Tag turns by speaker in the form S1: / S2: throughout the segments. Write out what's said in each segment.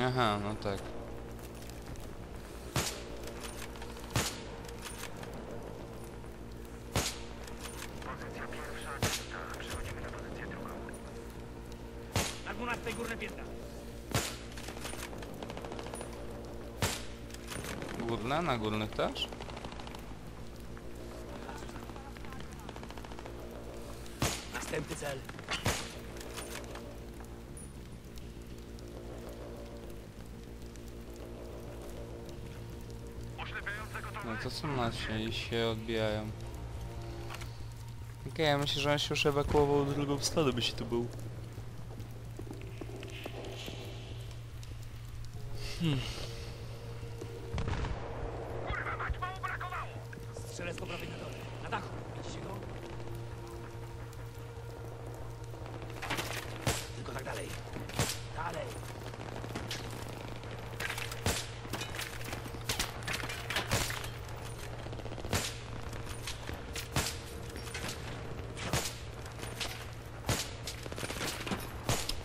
S1: Aha, no tak.
S2: Na 12 górne piętra.
S1: Górne? Na górnych też?
S2: Następny cel.
S1: To są nasi i się odbijają. Okej, ja myślę, że on się już ewakuował do drugą stronę, by się tu był.
S2: Strzelec po prawej na dole. Na dachu. Widzicie go? Tylko tak dalej. Dalej.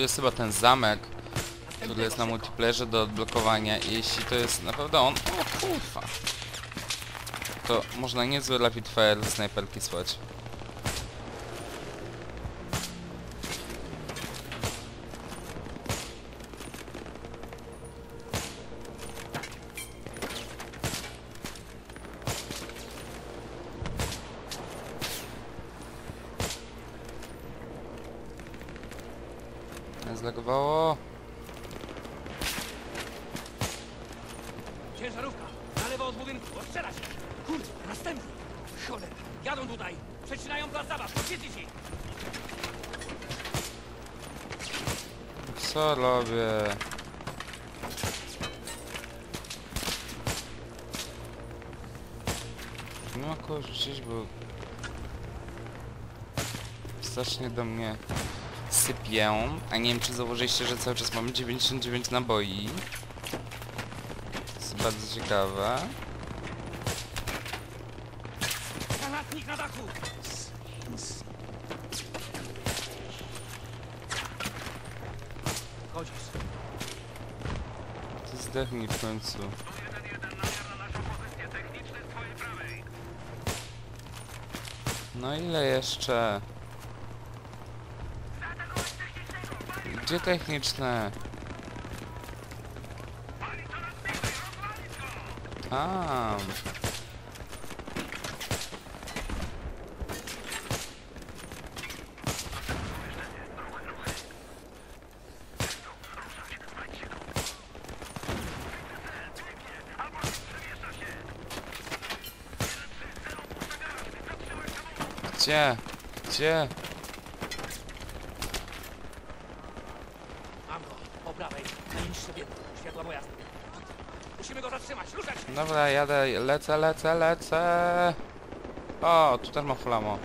S1: Tu jest chyba ten zamek, który jest na multiplayerze do odblokowania i jeśli to jest naprawdę on... O kurwa! To można niezły rapid fire ze snajperki słać.
S2: Ciężarówka. Na lewo od budynku. Odstrzelać. Kurde, następny. Cholera. Jadą tutaj. Przecinają plac zabaw. Poświecić ich.
S1: Co robię? Ma kogo rzucić, bo... Strasznie do mnie sypią. A nie wiem, czy zauważyliście, że cały czas mamy 99 naboi. Bardzo ciekawe.
S2: Granatnik na dachu. Chodzisz.
S1: To zdechnij w końcu. No ile jeszcze? Gdzie techniczne? Tam. Gdzie? Gdzie?
S2: Mam go. Po prawej. Najniższe piętro. Światła pojazdu. Musimy go zatrzymać. Ruszać.
S1: Dobra, jadę, lecę, lecę, lecę. O, tu też ma flamo.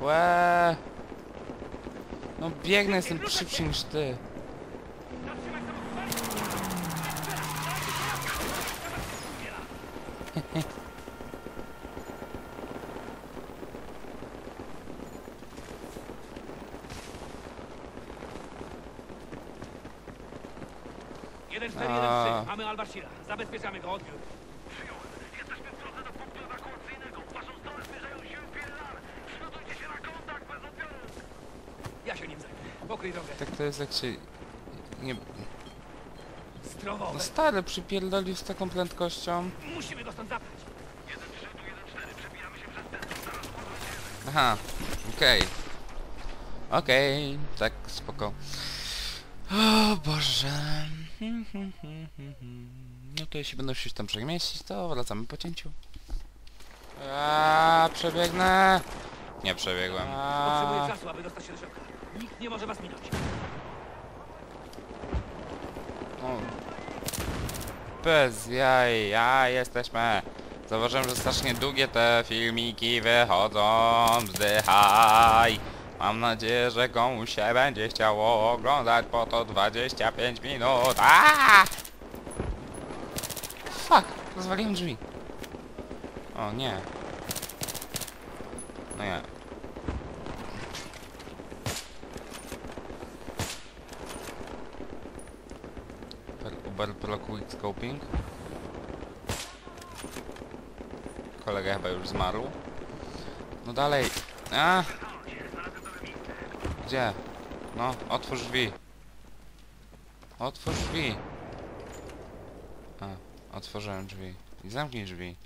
S1: Łe. No biegnę, jestem szybszy niż ty.
S2: Jeden cztery, jeden trzy. Mamy Al-Bashira. Zabezpieczamy go. Odbiór.
S3: Jesteśmy w drodze do punktu ewakuacyjnego. W waszą stronę zmierzają siły PLR. Przygotujcie się na kontakt bez odbioru.
S2: Ja się nim zajmę. Pokryj drogę.
S1: Tak to jest jak się... Nie...
S2: Zdrowo.
S1: No stary przypierdolił z taką prędkością.
S2: Musimy go stąd zabrać.
S1: Aha, okej. Okej, tak, spoko. O Boże. No to jeśli będą się tam przemieścić, to wracamy po cięciu. A, przebiegnę. Nie przebiegłem.
S2: Potrzebuję czasu, aby dostać się do środka. Nikt nie może was minąć.
S1: o. Bez jaj, ja jesteśmy. Zauważyłem, że strasznie długie te filmiki wychodzą. Wzdychaj. Mam nadzieję, że komuś się będzie chciało oglądać po to 25 minut. A! Fuck, rozwaliłem drzwi. O nie. No nie. Uber Pro Quick Scoping. Kolega chyba już zmarł. No dalej. A! Gdzie? No, otwórz drzwi. Otwórz drzwi. A, otworzyłem drzwi. I zamknij drzwi.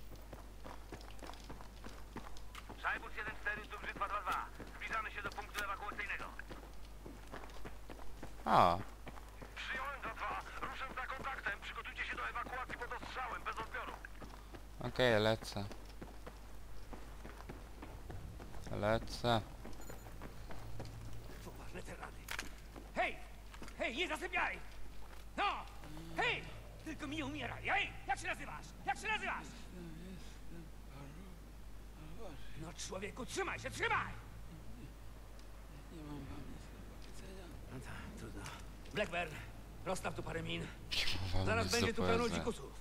S3: Szajbus 1-4, tu Brzydwa 2-2. Zbliżamy się do punktu ewakuacyjnego.
S1: A,
S3: Przyjąłem 2-2. Ruszę za kontaktem. Przygotujcie się do ewakuacji pod ostrzałem, bez odbioru.
S1: Okej, lecę. Lecę.
S2: Poważne te rany. Hej! Hej, nie zasypiaj! No! Hej! Tylko mi nie umieraj! Hej! Jak się nazywasz? Jak się nazywasz? No człowieku, trzymaj się, trzymaj! No tak, trudno. Blackburn, rozstaw tu parę min. Zaraz będzie tu pełno dzikusów.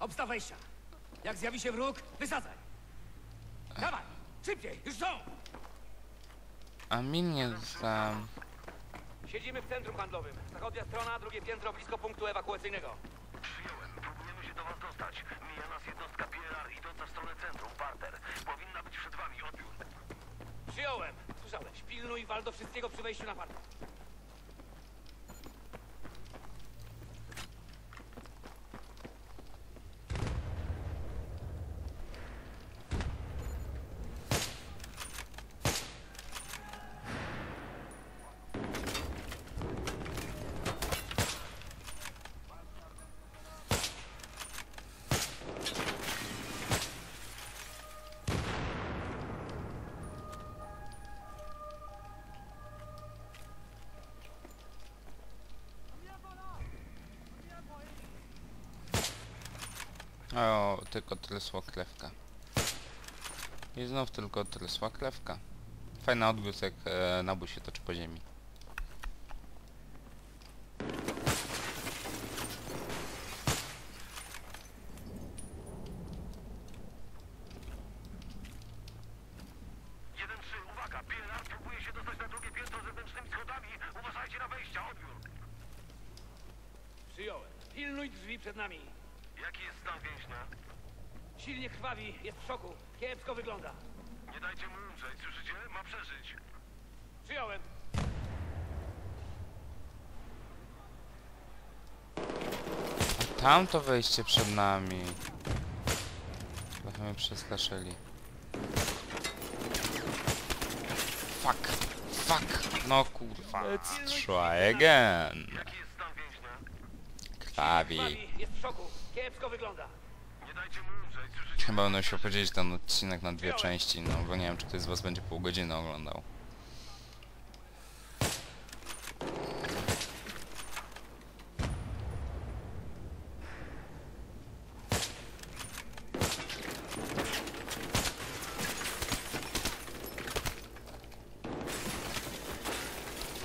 S2: Obstaw wejścia. Jak zjawi się wróg, wysadzaj. Dawaj, szybciej, już są!
S1: A min nie dostałem.
S2: Siedzimy w centrum handlowym. Zachodnia strona, drugie piętro blisko punktu ewakuacyjnego.
S3: Przyjąłem. Próbujemy się do was dostać. Mija nas jednostka PLR idąca w stronę centrum. Parter. Powinna być przed wami. Odbiór.
S2: Przyjąłem. Słyszałeś. Pilnuj wal do wszystkiego przy wejściu na parter.
S1: O, tylko trysła klewka. I znów tylko trysła klewka. Fajny odgłos jak e, nabój się toczy po ziemi.
S3: Jeden trzy, uwaga, PLR próbuje się dostać na drugie piętro zewnętrznymi schodami. Uważajcie na wejścia, odbiór.
S2: Przyjąłem. Pilnuj drzwi przed nami.
S3: Jaki jest stan więźnia?
S2: Silnie krwawi, jest w szoku. Kiepsko wygląda.
S3: Nie dajcie mu umrzeć, słyszycie? Ma przeżyć.
S2: Przyjąłem.
S1: A tamto wejście przed nami. Trochę mnie przestraszyli. Fuck! Fuck! No kurwa. Let's try again.
S3: Jaki jest stan więźnia?
S1: Krwawi,
S2: jest w szoku. Kiepsko wygląda.
S3: Nie dajcie mu umrzeć?
S1: Chyba będę musiał podzielić ten odcinek na dwie części, no bo nie wiem czy ktoś z was będzie pół godziny oglądał.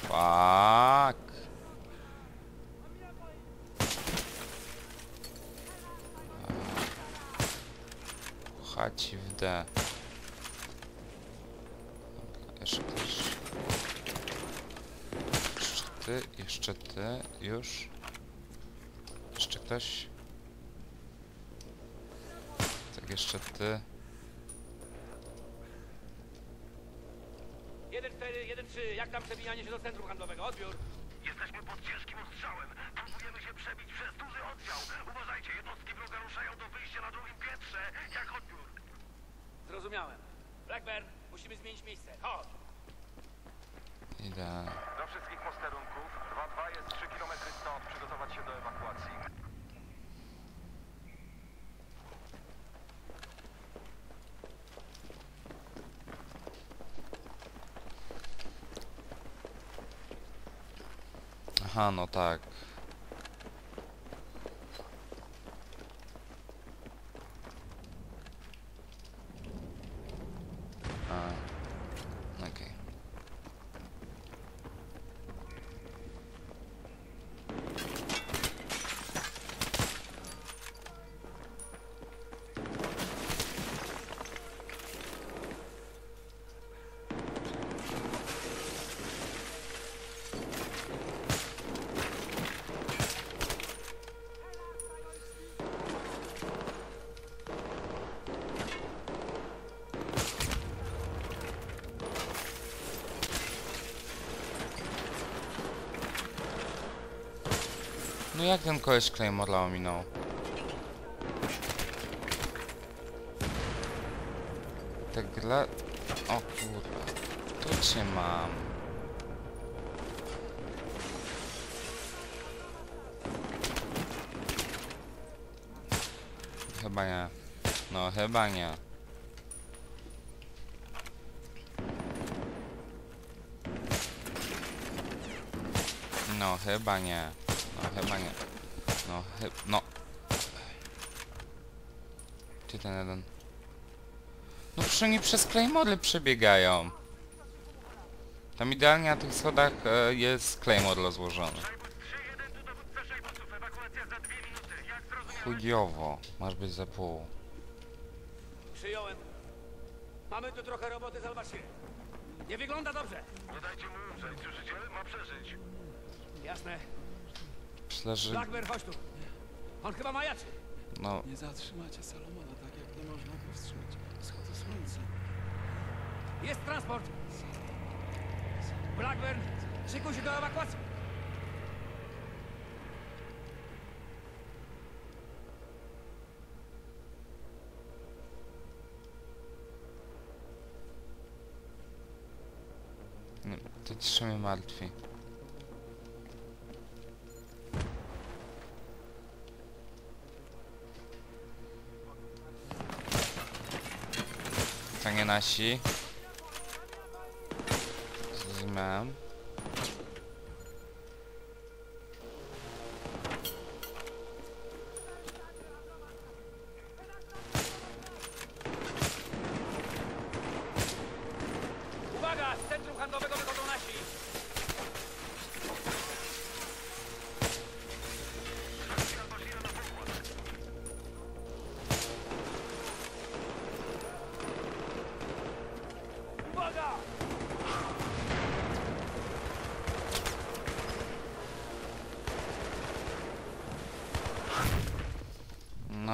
S1: Fuck. Chaci w D. Dobra, jeszcze też. Jeszcze ty, jeszcze ty, już. Jeszcze ktoś. Tak, jeszcze ty.
S2: 1-4, 1-3, jak tam przebijanie się do centrum handlowego? Odbiór. Zrozumiałem. Blackburn, musimy zmienić miejsce. Chodź.
S1: Idę.
S4: Do wszystkich posterunków. 2-2 jest 3 km stąd. Przygotować się do ewakuacji.
S1: Aha, no tak. No jak ten koleś Claymorla ominął? Tak gra... O kurwa. Tu cię mam. Chyba nie. No chyba nie. No chyba nie. No chyba nie. No chyba... No. Gdzie ten jeden? No przecież oni przez Claymory przebiegają. Tam idealnie na tych schodach e, jest Claymore rozłożony.
S3: 3-1 tu dowódca Szejbusów. Ewakuacja za 2 minuty. Jak zrozumiałeś?
S1: Chujowo. Masz być za pół.
S2: Przyjąłem. Mamy tu trochę roboty, zobacz się. Nie wygląda dobrze.
S3: Nie dajcie mu umrzeć. Słyszycie? Ma przeżyć.
S2: Jasne.
S1: Myślę, że...
S2: Blackbear, chodź tu. On chyba majaczy.
S1: No...
S5: Nie zatrzymacie Salomona tak jak nie można powstrzymać wschodu słońca.
S2: Jest transport. Blackburn, szykuj się do ewakuacji.
S1: Nie, to trzy mnie martwi. To nie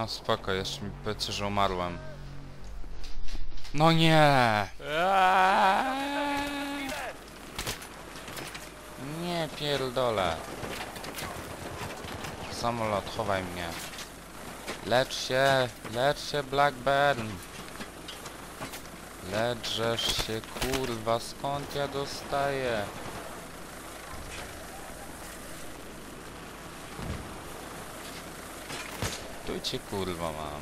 S1: spoko, jeszcze mi powiedzcie, że umarłem. No nie! Nie pierdolę. Samolot, chowaj mnie. Lecz się, lecz się Blackburn. Lecz się, kurwa, skąd ja dostaję? Tu cię kurwa mam.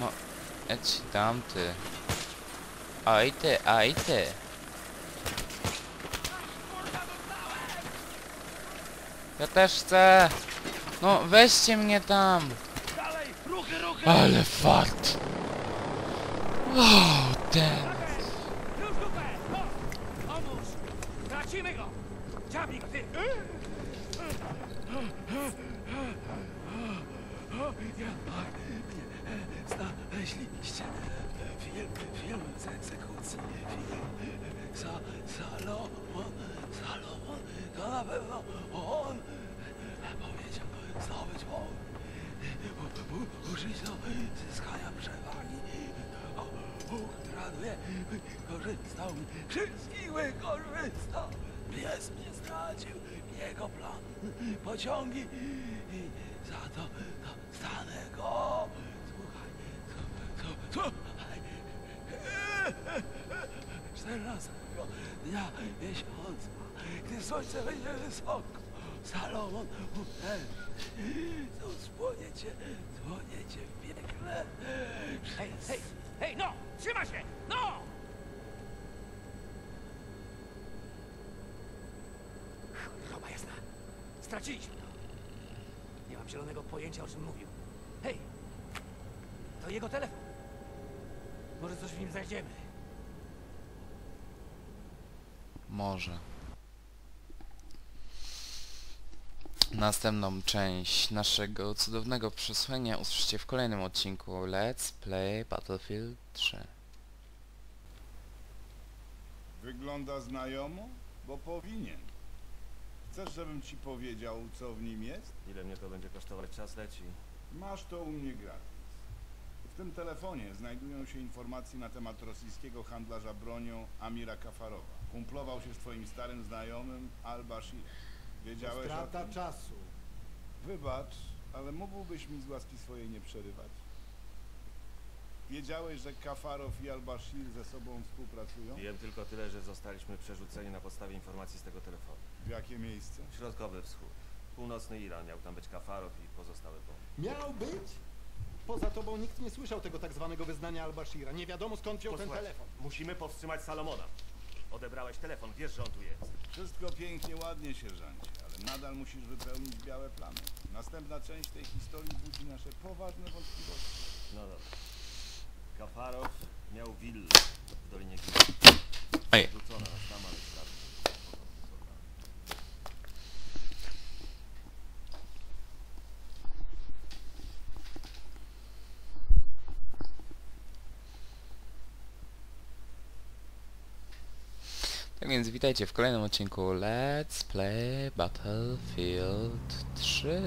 S1: No, eci tamty. Oj ty, oj ty. Ja też chcę. No, weźcie mnie tam. Ale fart. Oh, damn.
S2: Już dupę! No! Pomóż! Tracimy go! Dziabnij go, ty!
S5: Znaleźliście film, film z egzekucji. Film Sa, Salomon, Salomon, to na pewno on powiedział zdobyć u- Użyć do zyskania przewagi. O, Ukradnie, wykorzystał mnie, wszystkich wykorzystał. Pies mnie stracił, jego plan, pociągi i za to dostanę go. 14 dnia miesiąca, gdy słońce będzie wysoko, Salomon uderzy. To spłoniecie, spłoniecie w piekle.
S2: Hej, hej, hej, no! Trzyma się! No! Choroba jasna. Straciliśmy to. Nie mam zielonego pojęcia, o czym mówił. Hej! To jego telefon. Może coś w nim znajdziemy.
S1: Może. Następną część naszego cudownego przesłania usłyszycie w kolejnym odcinku Let's Play Battlefield 3.
S6: Wygląda znajomo? Bo powinien. Chcesz, żebym ci powiedział, co w nim jest?
S7: Ile mnie to będzie kosztować? Czas leci.
S6: Masz to u mnie gratis. W tym telefonie znajdują się informacje na temat rosyjskiego handlarza bronią Amira Kafarowa. Kumplował się z twoim starym znajomym Al-Bashir. Wiedziałeś o
S8: Strata
S6: tym?
S8: czasu.
S6: Wybacz, ale mógłbyś mi z łaski swojej nie przerywać. Wiedziałeś, że Kafarow i Al-Bashir ze sobą współpracują?
S7: Wiem tylko tyle, że zostaliśmy przerzuceni na podstawie informacji z tego telefonu.
S6: W jakie miejsce?
S7: Środkowy wschód. Północny Iran miał tam być Kafarow i pozostałe bomby.
S8: Miał być? Poza tobą nikt nie słyszał tego tak zwanego wyznania Al-Bashira. Nie wiadomo skąd wziął ten telefon.
S7: Musimy powstrzymać Salomona. Odebrałeś telefon, wiesz, że on tu jest.
S6: Wszystko pięknie, ładnie, sierżancie, ale nadal musisz wypełnić białe plamy. Następna część tej historii budzi nasze poważne wątpliwości.
S7: No dobra. Kafarow miał willę w Dolinie.
S1: Ej.
S7: Rzucona na ale straty.
S1: Tak więc witajcie w kolejnym odcinku Let's Play Battlefield 3.